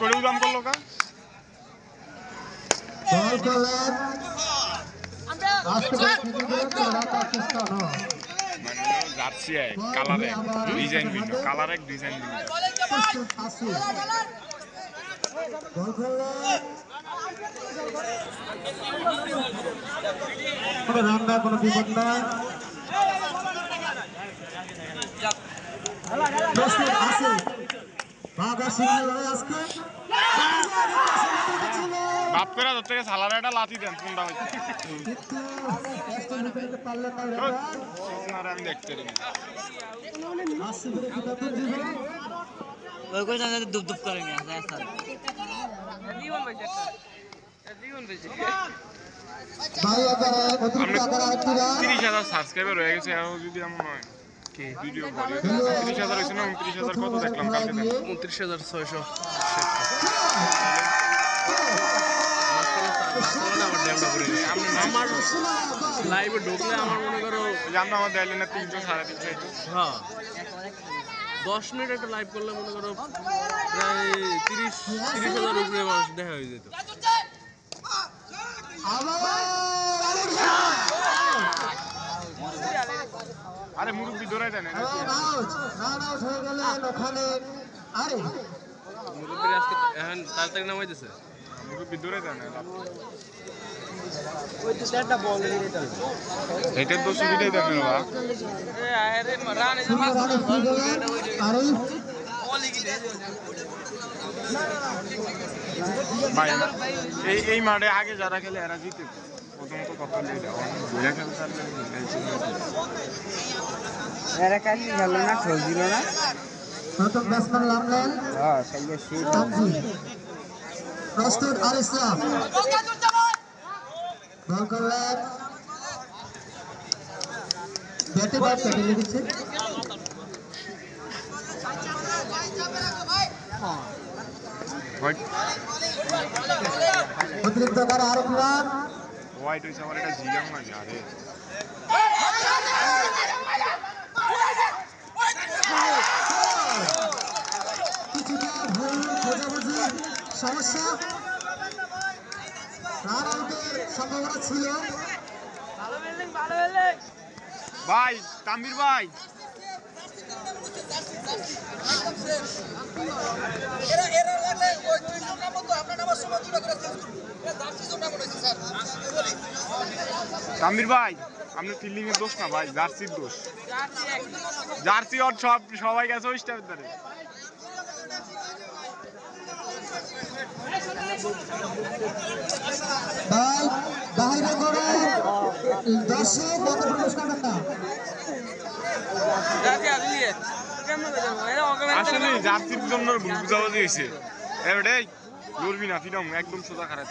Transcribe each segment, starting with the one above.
করে উদাম করল কোনো রান না কোনো বিপদ সিংহ লড়াই আজকে বাপ করে তোর থেকে সালার একটা লাথি দেন কোনটা হচ্ছে আমি দেখতে ওই করে দুপ দুপ নিয়ে আসে স্যার হাজার সাবস্ক্রাইবার হয়ে গেছে আর যদি এমন হয়। ভিডিও করে। তিরিশ হাজার হয়েছে না? উনত্রিশ হাজার কত দেখলাম কালকে উনত্রিশ হাজার ছয়শো। আমার লাইভে ঢুকলে আমার মনে করো জানতো আমার দেয়ালে না তিনশো সাড়ে তিনশো হ্যাঁ দশ মিনিট একটা লাইভ করলে মনে করো প্রায় তিরিশ তিরিশ হাজার উপরে মানুষ দেখা হয়ে যেত আরে মুরব্বি দৌড়াই দেন হয়ে গেলেন ওখানে আরে। আজকে এখন তাড়াতাড়ি নামাই দিছে মুরব্বি দৌড়াই দেন এটার তো সুবিধাই বাবা ভাই এই মাঠে আগে যারা খেলে এরা জিতে। প্রথম তো কত লেট বুঝে খেলতে পারলে এরা কালি খেলো না খোঁজ দিল না। প্রথম ব্যাটসম্যান নামলেন হ্যাঁ কালিয়া সেই প্রস্তুত আর ইসলাম বল করলেন। ব্যাটে ব্যাট কেটে লেগেছে অতিরিক্ত আকারে আরেক রান হোয়াইট হয়েছে আমার এটা জিগাম না আরে কিছুটা ভুল বোঝাবুঝি সমস্যা রান আউটের সম্ভাবনা ছিল ভাই তাম্বির ভাই। এরা এরা লাগলে ওই দুই মতো আপনার নামার সময় দুটো করে চেঞ্জ করুন এটা জার্সি জন্য মনে হচ্ছে স্যার। বলি তাম্বির ভাই আপনি ফিল্ডিং এর দোষ না ভাই জার্সির দোষ। জার্সি ওর সব সবাই গেছে ওই স্টাফের ধারে। ভাই বাইরে করে। দর্শক মত প্রবেশ করবেন না। আসলে জার্সির জন্য ভুল বুঝাবুঝি হয়েছে। এবারে লড়বি না ফিরম একদম সোজা খারাপ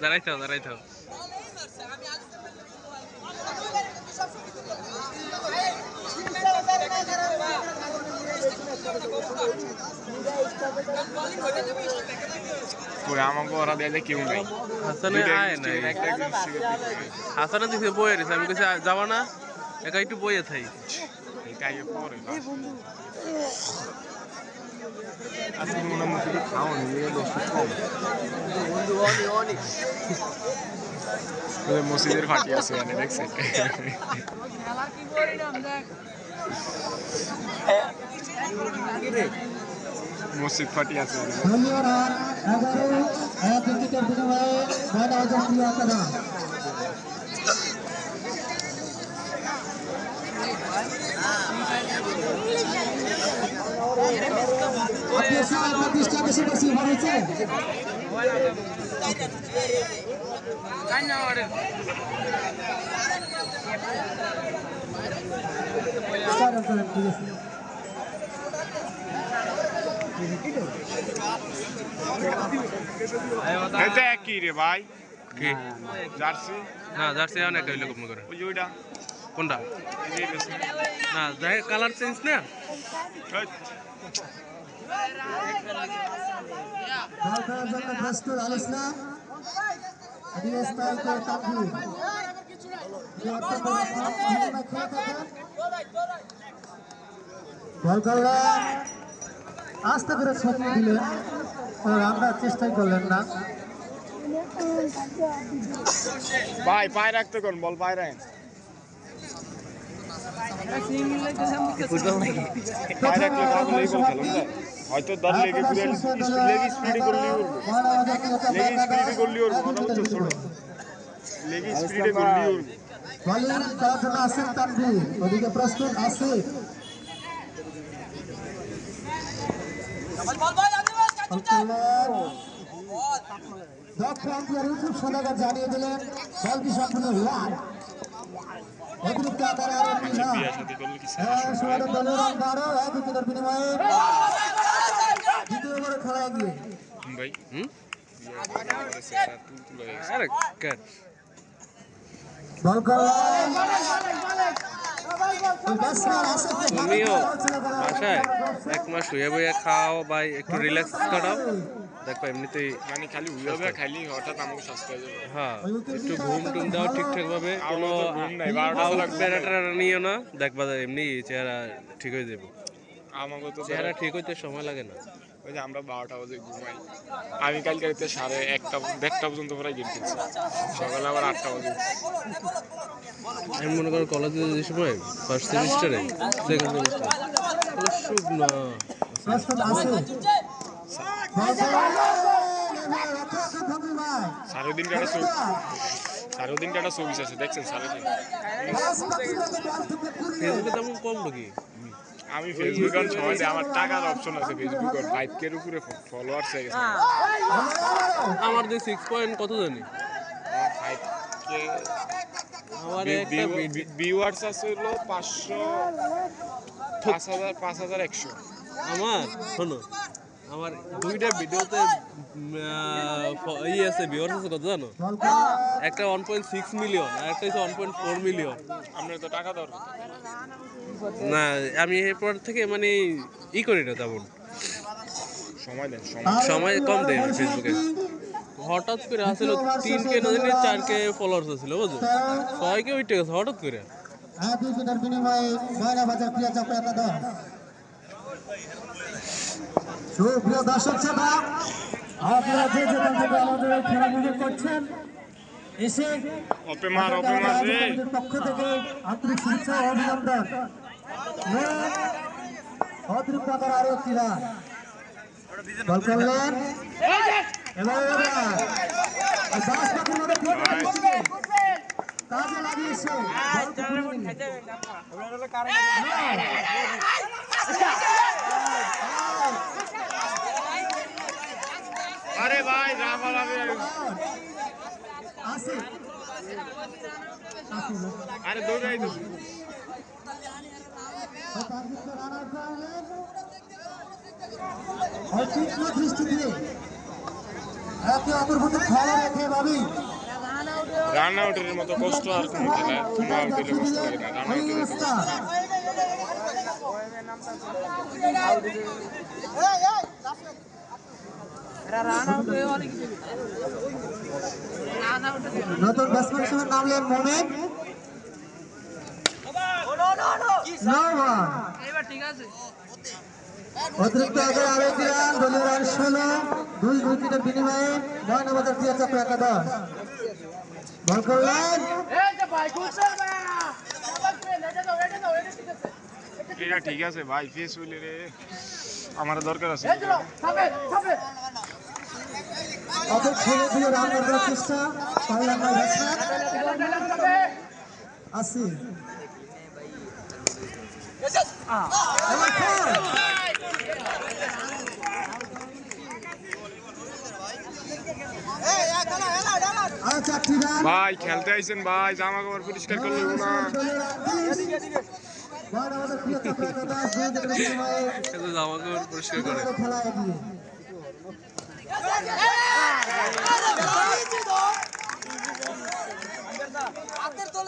দাঁড়াই থাও দাঁড়াই থাও। করে আমাকে ওরা দেয় কেউ নাই হাসানে আয় নাই। হাসানে দিছে বইয়ে রেছে আমি কাছে যাবা না একা একটু বইয়ে থাই। এটা আগে আজকে মনে হয় শুধু খাওয়া নিয়ে দোষ কম মসজিদের ফাটি আছে মানে দেখছে ফাটি আছে দলীয় আকারা আপনার সময় প্রতিষ্ঠা বেশি বেশি হয়েছে করেন, ঠিক আছে। এটা একই রে ভাই। কি? জার্সি? না জার্সি অনেক হইল কম করে। ওই ওইটা। কোনটা? না যাই কালার চেঞ্জ না? বল করার জন্য প্রস্তুত আল ইসলাম খেলে থাকেন বল করলেন আস্তে করে ছড়িয়ে দিলেন রান্নার চেষ্টাই করলেন না। ভাই পায়ে রাখতে কোন বল পায়ে রাখেন। ফুটবল নাকি পায়ে রাখলে পাগল এই বল খেলুন যায় হয়তো দল লেগে ঘুরে লেগে স্পিডে করলেই উঠবো। লেগে স্পিডে করলেই উঠবো কথা বুঝছ ছোট। লেগে স্পিডে করলেই উঠবো। বলিং করার জন্য আসেন তানভীর ওদিকে প্রস্তুত আসিফ দক্ষ আম্পায়ার ইউসুফ সদাগর জানিয়ে দিলেন বলটি সম্পূর্ণ লাল অতিরিক্ত আকারে আরও দলের রান এক উইকেটের বিনিময়ে দ্বিতীয় ওভারে তুমিও বাসায় এক মাস শুয়ে বইয়ে খাও বা একটু রিল্যাক্স কাটাও দেখো এমনিতেই মানে খালি উইবে খালি হঠাৎ আমাকে স্বাস্থ্য হয়ে যাবে। হ্যাঁ একটু ঘুম টুম দাও ঠিকঠাক ভাবে। কোনো ঘুম নাই, বারোটা আউট বেলা ঘুম প্যারা ট্যারা নিও না। দেখবা এমনি চেহারা ঠিক হয়ে যাবে। আমাকে তো চেহারা ঠিক হইতে সময় লাগে না। ওই যে আমরা বারোটা বাজে ঘুমাই। আমি কালকে রাতে সাড়ে একটা দেড়টা পর্যন্ত প্রায় গেম খেলছি। সকালে আবার আটটা বাজে। আমি মনে করো কলেজে যে সময় ফার্স্ট সেমিস্টারে সেকেন্ড সেমিস্টার শুকনো প্রস্তুত আসিফ বল করলেন রক্ষারক্ষক ভঙ্গি ভাই সাড়ে দিন কাটা চৌ সাড়ে দিন কাটা চব্বিশ আছে দেখছেন সাড়ে দিন ফেসবুকে তেমন কম ঢুকি আমি ফেসবুক আর সময় দিই আমার টাকার অপশন আছে ফেসবুক আর ফাইভ কে উপরে ফলোয়ার্স হয়ে গেছে। আমার যে সিক্স পয়েন্ট কত জানি? ফাইভ কে আমার একটা ভিউয়ার্স আছে হলো পাঁচশো পাঁচ হাজার পাঁচ হাজার একশো। আমার? শোনো আমার দুইটা ভিডিওতে ই আছে ভিউয়ার্স আছে কত জানো? একটা ওয়ান পয়েন্ট সিক্স মিলিয়ন আর একটা হচ্ছে ওয়ান পয়েন্ট ফোর মিলিয়ন আপনার তো টাকা দেওয়ার কথা। না আমি এরপর থেকে মানে ই করি না তেমন। সময় দেন সময় কম দেয় আমি ফেসবুকে হঠাৎ করে আসলে তিন কে না জানি চার কে ফলোয়ার্স ছিল বুঝছ? ছয় কে উঠে গেছে হঠাৎ করে। সুপ্রিয় দর্শক শ্রোতা আপনারা যে যেখান থেকে আমাদের খেলা করছেন এসে পক্ষ থেকে আন্তরিক শুভেচ্ছা অভিনন্দন। এবং অতিরিক্ত আকার আরও রান বল করলেন। কাজে লাগিয়েছে। আরে ভাই রামা রামে আসে আরে দৌড়াই তো ভাবি রান আউটের মতো কষ্ট আর কোনো কষ্ট না রান আউটের কষ্ট। নতুন ব্যাটসম্যান হিসেবে নামলেন মোমেন অতিরিক্ত আগে আরেক রান দলীয় রান ষোলো দুই উইকেটের বিনিময়ে চক্র একাদশ। বল করলেন। এটা ঠিক আছে ভাই ফেস হইলে রে। আমার দরকার আছে। অত ছেড়ে দিয়ে রান করার চেষ্টা পারলেন না আসি। ভাই খেলতে আইছেন ভাই জামা কাপড় পরিষ্কার করলে না। জামা কাপড় পরিষ্কার করে খেলা এগিয়ে হাতের তলেতে বল দিয়ে দিবি। আবার একটি foul দেখলাম আমরা আসলে আপনার তো মনে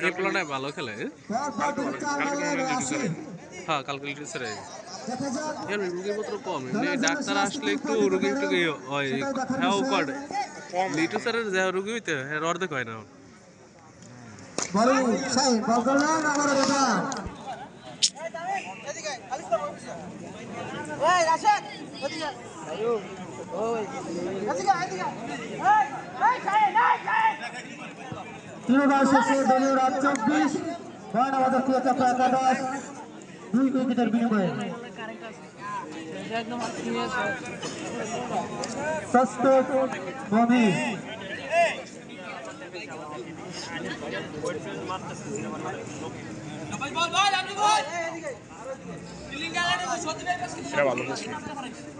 এই প্লাটায় ভালো খেলে কালকে হয়। হ্যাঁ স্যার এর রুগীপত্র কম এমনি ডাক্তার আসলে একটু রুগী একটু ইয়ে হয় হ্যাঁ করে লিটু স্যারের যা রুগী হইতে হ্যাঁ অর্ধেক হয় না এই রাশেদ তৃণমূল শেষে চব্বিশ মহানবাজার ক্রিয়াচক্র একাদশ দুই উইকেটের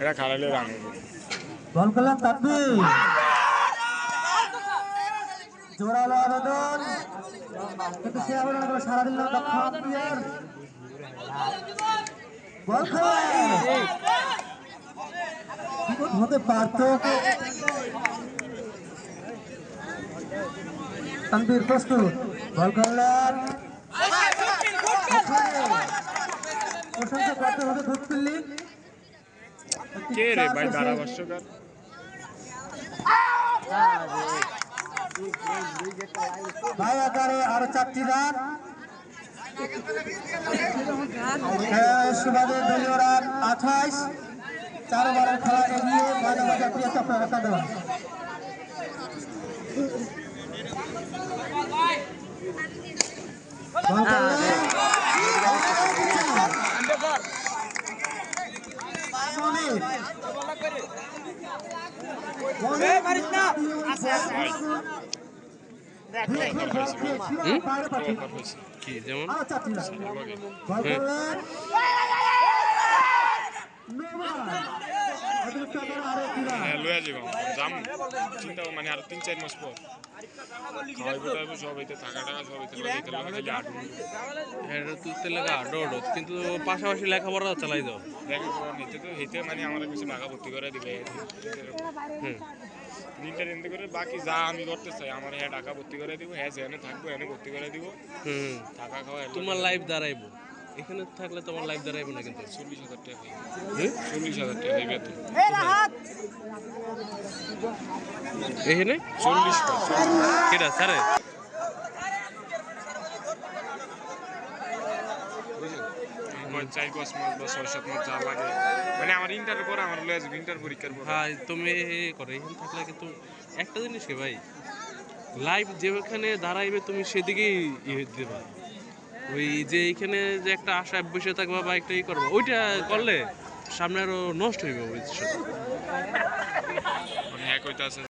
এটা ভালো হবে। বল করলেন তাকবীর জোরালো আবেদন। কিন্তু সে আবেদন করে সারা দিল না দক্ষ আম্পায়ার বল হতে পারত তানবীর প্রস্তুত বল করলেন প্রশংসা করতে হবে ধুতপিল্লি কে রে ভাই ধারাভাষ্যকার ভাই আকারে আরও চারটি রান। সুবাদে দলীয় রান আঠাইশ। চার ওভারের খেলা এগিয়ে মানবাজার প্রিয় চক্র একাদশ বল করলেন। সনিক। বাইরে পাঠিয়ে কি যেমন আরও হ্যাঁ লয়ে যাব যাম। চিন্তা মানে আর তিন চার মাস পর। খাওয়াইবো টাইবো সব হইতে থাকা টাকা সব হইতে লাগে এতে খালি আটু এটা তুলতে লাগে আডো আডো কিন্তু পাশাপাশি লেখাপড়া চালাই দাও। দেখে নিতে তো হিতে মানে আমার কিছু টাকা ভর্তি করে দিবে। হুম। এনতে করে বাকি যা আমি করতে চাই আমার হ্যাঁ টাকা ভর্তি করে দিব হ্যাঁ যেখানে থাকব এনে ভর্তি করে দিব। হুম। টাকা খাওয়া তোমার লাইফ দাঁড়াইবো। এখানে থাকলে তোমার লাইফ দাঁড়াইবো না কিন্তু। চল্লিশ হাজার টাকা চল্লিশ হাজার টাকা রাহাত! এখানে? চল্লিশ কেটা স্যারে? চার পাঁচ মাস বা ছয় সাত মাস যা লাগে। মানে আমার ইন্টার পর আমার লয়ে যাবে ইন্টার পরীক্ষার পর হ্যাঁ তুমি করে এখানে থাকলে কিন্তু একটা জিনিস ভাই? লাইফ যেখানে দাঁড়াইবে তুমি সেদিকেই ইয়ে দেবা। ওই যে এখানে যে একটা আশা বসে থাকবা বা একটা ই করব, ওইটা করলে সামনে আরও নষ্ট হইবে ভবিষ্যৎ